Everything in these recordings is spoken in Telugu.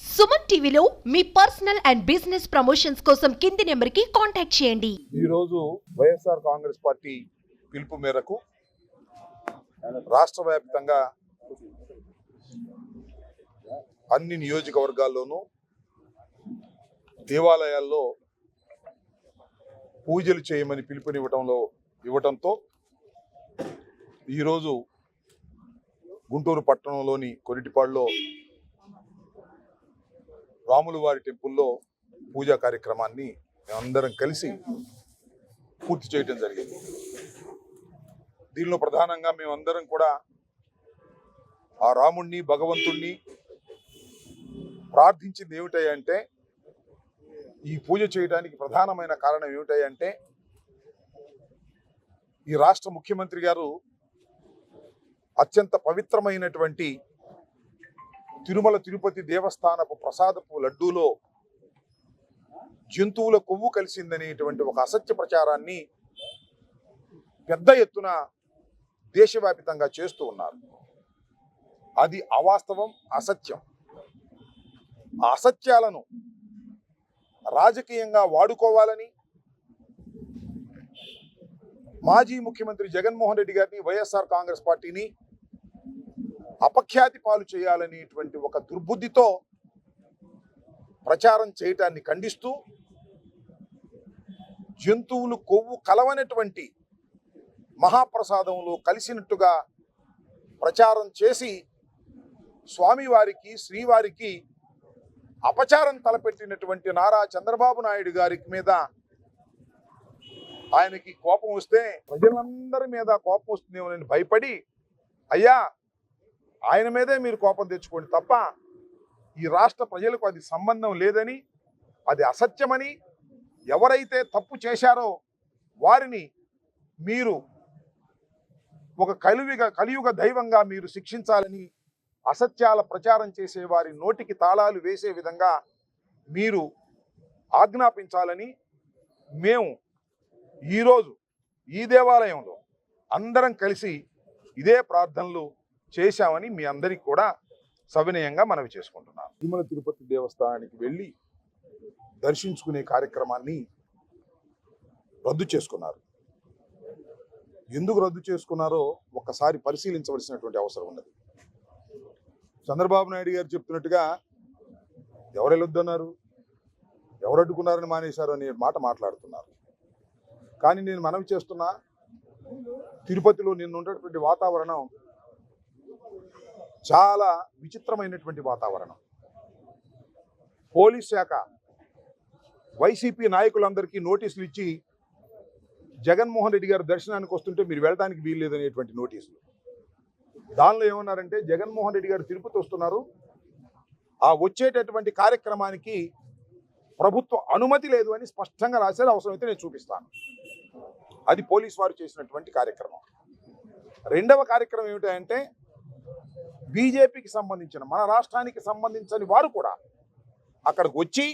సుమన్ టీవీలో మీ పర్సనల్ అండ్ బిజినెస్ ప్రమోషన్స్ కోసం కింది నెంబర్కి కాంటాక్ట్ చేయండి. ఈరోజు వైఎస్ఆర్ కాంగ్రెస్ పార్టీ పిలుపు మేరకు రాష్ట్ర వ్యాప్తంగా అన్ని నియోజకవర్గాల్లోనూ దేవాలయాల్లో పూజలు చేయమని పిలుపునివ్వటంలో ఇవ్వడంతో ఈరోజు గుంటూరు పట్టణంలోని కొరిటిపాడులో రాములవారి టెంపుల్లో పూజా కార్యక్రమాన్ని మేమందరం కలిసి పూర్తి చేయడం జరిగింది. దీనిలో ప్రధానంగా మేమందరం కూడా ఆ రాముణ్ణి భగవంతుణ్ణి ప్రార్థించింది ఏమిటాయంటే ఈ పూజ చేయడానికి ప్రధానమైన కారణం ఏమిటాయంటే ఈ రాష్ట్ర ముఖ్యమంత్రి గారు అత్యంత పవిత్రమైనటువంటి తిరుమల తిరుపతి దేవస్థానపు ప్రసాదపు లడ్డూలో జంతువుల కొవ్వు కలిసిందనేటువంటి ఒక అసత్య ప్రచారాన్ని పెద్ద ఎత్తున దేశవ్యాపితంగా చేస్తూ ఉన్నారు. అది అవాస్తవం అసత్యం. ఆ అసత్యాలను రాజకీయంగా వాడుకోవాలని మాజీ ముఖ్యమంత్రి జగన్మోహన్ రెడ్డి గారిని వైఎస్ఆర్ కాంగ్రెస్ పార్టీని అపఖ్యాతి పాలు చేయాలనేటువంటి ఒక దుర్బుద్ధితో ప్రచారం చేయటాన్ని ఖండిస్తూ జంతువులు కొవ్వు కలవనటువంటి మహాప్రసాదంలో కలిసినట్టుగా ప్రచారం చేసి స్వామివారికి శ్రీవారికి అపచారం తలపెట్టినటువంటి నారా చంద్రబాబు నాయుడు గారి మీద ఆయనకి కోపం వస్తే ప్రజలందరి మీద కోపం వస్తుందేమోనని భయపడి అయ్యా ఆయన మీదే మీరు కోపం తెచ్చుకోండి తప్ప ఈ రాష్ట్ర ప్రజలకు అది సంబంధం లేదని అది అసత్యమని ఎవరైతే తప్పు చేశారో వారిని మీరు ఒక కలియుగ కలియుగ దైవంగా మీరు శిక్షించాలని అసత్యాల ప్రచారం చేసే వారి నోటికి తాళాలు వేసే విధంగా మీరు ఆజ్ఞాపించాలని మేము ఈరోజు ఈ దేవాలయంలో అందరం కలిసి ఇదే ప్రార్థనలు చేశామని మీ అందరికీ కూడా సవినయంగా మనవి చేసుకుంటున్నాను. తిరుమల తిరుపతి దేవస్థానానికి వెళ్ళి దర్శించుకునే కార్యక్రమాన్ని రద్దు చేసుకున్నారు. ఎందుకు రద్దు చేసుకున్నారో ఒక్కసారి పరిశీలించవలసినటువంటి అవసరం ఉన్నది. చంద్రబాబు నాయుడు గారు చెప్తున్నట్టుగా ఎవరు వెళ్ళొద్దన్నారు? ఎవరు అడ్డుకున్నారని మానేశారు అనే మాట మాట్లాడుతున్నారు. కానీ నేను మనవి చేస్తున్నా తిరుపతిలో నిన్న ఉన్నటువంటి వాతావరణం చాలా విచిత్రమైనటువంటి వాతావరణం. పోలీస్ శాఖ వైసీపీ నాయకులందరికీ నోటీసులు ఇచ్చి జగన్మోహన్ రెడ్డి గారు దర్శనానికి వస్తుంటే మీరు వెళ్ళడానికి వీల్లేదనేటువంటి నోటీసులు. దానిలో ఏమన్నారంటే జగన్మోహన్ రెడ్డి గారు తిరుపతి వస్తున్నారు. ఆ వచ్చేటటువంటి కార్యక్రమానికి ప్రభుత్వ అనుమతి లేదు అని స్పష్టంగా రాశారు. అవసరమైతే నేను చూపిస్తాను. అది పోలీస్ వారు చేసినటువంటి కార్యక్రమం. రెండవ కార్యక్రమం ఏమిటంటే బీజేపీకి సంబంధించిన మన రాష్ట్రానికి సంబంధించని వారు కూడా అక్కడికి వచ్చి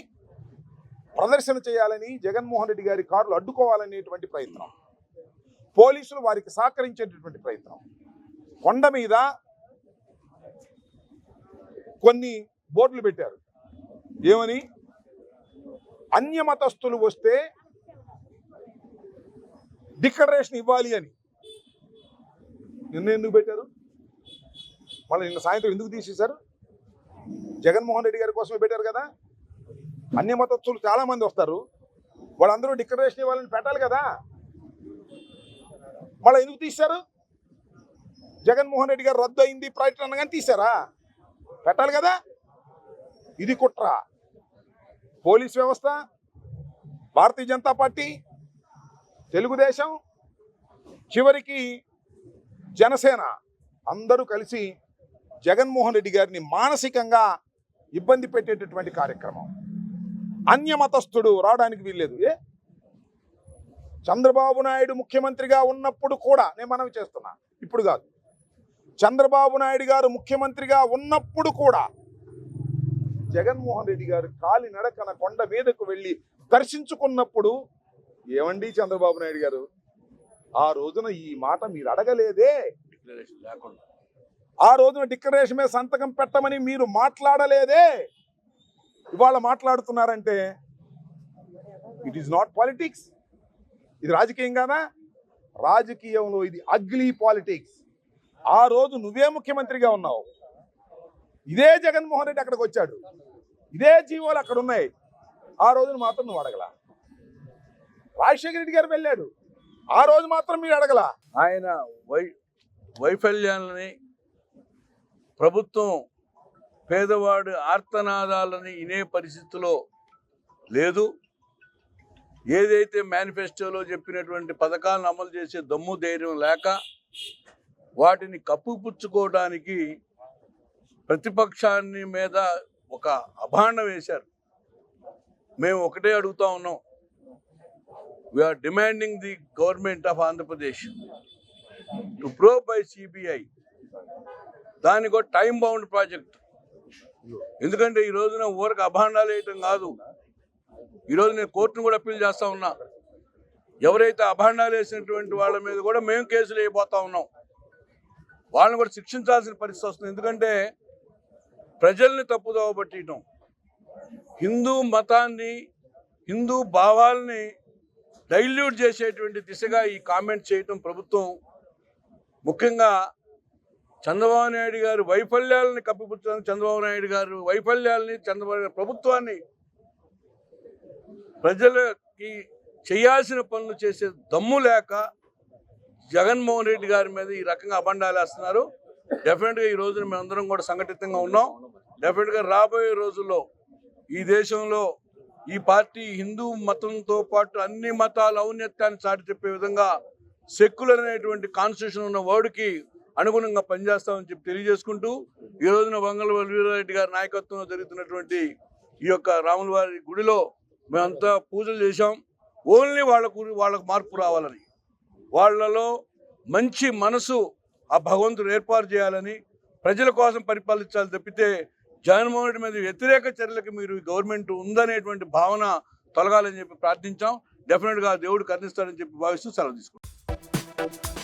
ప్రదర్శన చేయాలని జగన్మోహన్ రెడ్డి గారి కారులు అడ్డుకోవాలనేటువంటి ప్రయత్నం. పోలీసులు వారికి సహకరించేటటువంటి ప్రయత్నం. కొండ మీద కొన్ని బోర్డులు పెట్టారు. ఏమని? అన్యమతస్థులు వస్తే డిక్లరేషన్ ఇవ్వాలి అని. నిన్న ఎందుకు పెట్టారు? మళ్ళీ నిన్న సాయంత్రం ఎందుకు తీసేశారు? జగన్మోహన్ రెడ్డి గారి కోసమే పెట్టారు కదా? అన్య మతస్థులు చాలా మంది వస్తారు. వాళ్ళందరూ డిక్లరేషన్ ఇవ్వాలని పెట్టాలి కదా? మళ్ళీ ఎందుకు తీశారు జగన్మోహన్ రెడ్డి గారు రద్దు అయింది ప్రకటన అనగానే తీశారా? పెట్టాలి కదా? ఇది కుట్ర. పోలీస్ వ్యవస్థ భారతీయ జనతా పార్టీ తెలుగుదేశం చివరికి జనసేన అందరూ కలిసి జగన్మోహన్ రెడ్డి గారిని మానసికంగా ఇబ్బంది పెట్టేటటువంటి కార్యక్రమం. అన్యమతస్థుడు రావడానికి వీల్లేదు. ఏ? చంద్రబాబు నాయుడు ముఖ్యమంత్రిగా ఉన్నప్పుడు కూడా నేను మనవి చేస్తున్నా. ఇప్పుడు కాదు. చంద్రబాబు నాయుడు గారు ముఖ్యమంత్రిగా ఉన్నప్పుడు కూడా జగన్మోహన్ రెడ్డి గారు కాలినడకన కొండ మీదకు వెళ్ళి దర్శించుకున్నప్పుడు ఏమండి చంద్రబాబు నాయుడు గారు? ఆ రోజున ఈ మాట మీరు అడగలేదే. డిక్లరేషన్ లేకుండా. ఆ రోజున డిక్లరేషన్ మీద సంతకం పెట్టమని మీరు మాట్లాడలేదే. ఇవాళ మాట్లాడుతున్నారంటే ఇట్ ఈస్ నాట్ పాలిటిక్స్ ఇది రాజకీయం కాదా? రాజకీయంలో ఇది అగ్లీ పాలిటిక్స్ ఆ రోజు నువ్వే ముఖ్యమంత్రిగా ఉన్నావు. ఇదే జగన్మోహన్ రెడ్డి అక్కడికి వచ్చాడు. ఇదే జీవోలు అక్కడ ఉన్నాయి. ఆ రోజున మాత్రం నువ్వు అడగల. రాజశేఖర రెడ్డి గారు వెళ్ళాడు. ఆ రోజు మాత్రం మీరు అడగల. ఆయన వై వైఫల్యాలని ప్రభుత్వం పేదవాడి ఆర్తనాదాలని ఇనే పరిస్థితిలో లేదు. ఏదైతే మేనిఫెస్టోలో చెప్పినటువంటి పథకాలను అమలు చేసే దమ్ము ధైర్యం లేక వాటిని కప్పుపుచ్చుకోవడానికి ప్రతిపక్షాన్ని మీద ఒక అభాండం వేశారు. మేము ఒకటే అడుగుతా ఉన్నాం. We are demanding the government of Andhra Pradesh to probe by CBI దానికి ఒక టైం బౌండ్ ప్రాజెక్ట్ ఎందుకంటే ఈ రోజున ఊరికి అభాండాలు వేయటం కాదు. ఈరోజు నేను కోర్టును కూడా అప్పీల్ చేస్తా ఉన్నా. ఎవరైతే అభాండాలు వేసినటువంటి వాళ్ళ మీద కూడా మేము కేసులు వేయబోతా ఉన్నాం. వాళ్ళని కూడా శిక్షించాల్సిన పరిస్థితి వస్తుంది. ఎందుకంటే ప్రజల్ని తప్పుదోవ పట్టియటం హిందూ మతాన్ని హిందూ భావాల్ని డైల్యూట్ చేసేటువంటి దిశగా ఈ కామెంట్ చేయటం ప్రభుత్వం ముఖ్యంగా చంద్రబాబు నాయుడు గారు వైఫల్యాలని కప్పిపుచ్చడానికి చంద్రబాబు నాయుడు గారు వైఫల్యాలని చంద్రబాబు గారి ప్రభుత్వాన్ని ప్రజలకి చేయాల్సిన పనులు చేసే దమ్ము లేక జగన్మోహన్ రెడ్డి గారి మీద ఈ రకంగా అబండాలు వేస్తున్నారు. డెఫినెట్గా ఈ రోజున మేమందరం కూడా సంఘటితంగా ఉన్నాం. డెఫినెట్గా రాబోయే రోజుల్లో ఈ దేశంలో ఈ పార్టీ హిందూ మతంతో పాటు అన్ని మతాల ఔన్నత్యాన్ని చాటి చెప్పే విధంగా సెక్యులర్ అనేటువంటి కాన్స్టిట్యూషన్ ఉన్న వర్డ్కి అనుగుణంగా పనిచేస్తామని చెప్పి తెలియజేసుకుంటూ ఈ రోజున వంగల వీరారెడ్డి గారి నాయకత్వంలో జరుగుతున్నటువంటి ఈ యొక్క రాముల వారి గుడిలో మేమంతా పూజలు చేశాం. ఓన్లీ వాళ్ళకు వాళ్ళకు మార్పు రావాలని వాళ్ళలో మంచి మనసు ఆ భగవంతుడు ఏర్పాటు చేయాలని ప్రజల కోసం పరిపాలించాలి తప్పితే జగన్మోహన్ రెడ్డి మీద వ్యతిరేక చర్యలకు మీరు గవర్నమెంట్ ఉందనేటువంటి భావన తొలగాలని చెప్పి ప్రార్థించాం. డెఫినెట్గా దేవుడు కర్ణిస్తాడని చెప్పి భావిస్తూ సెలవు తీసుకుంటాం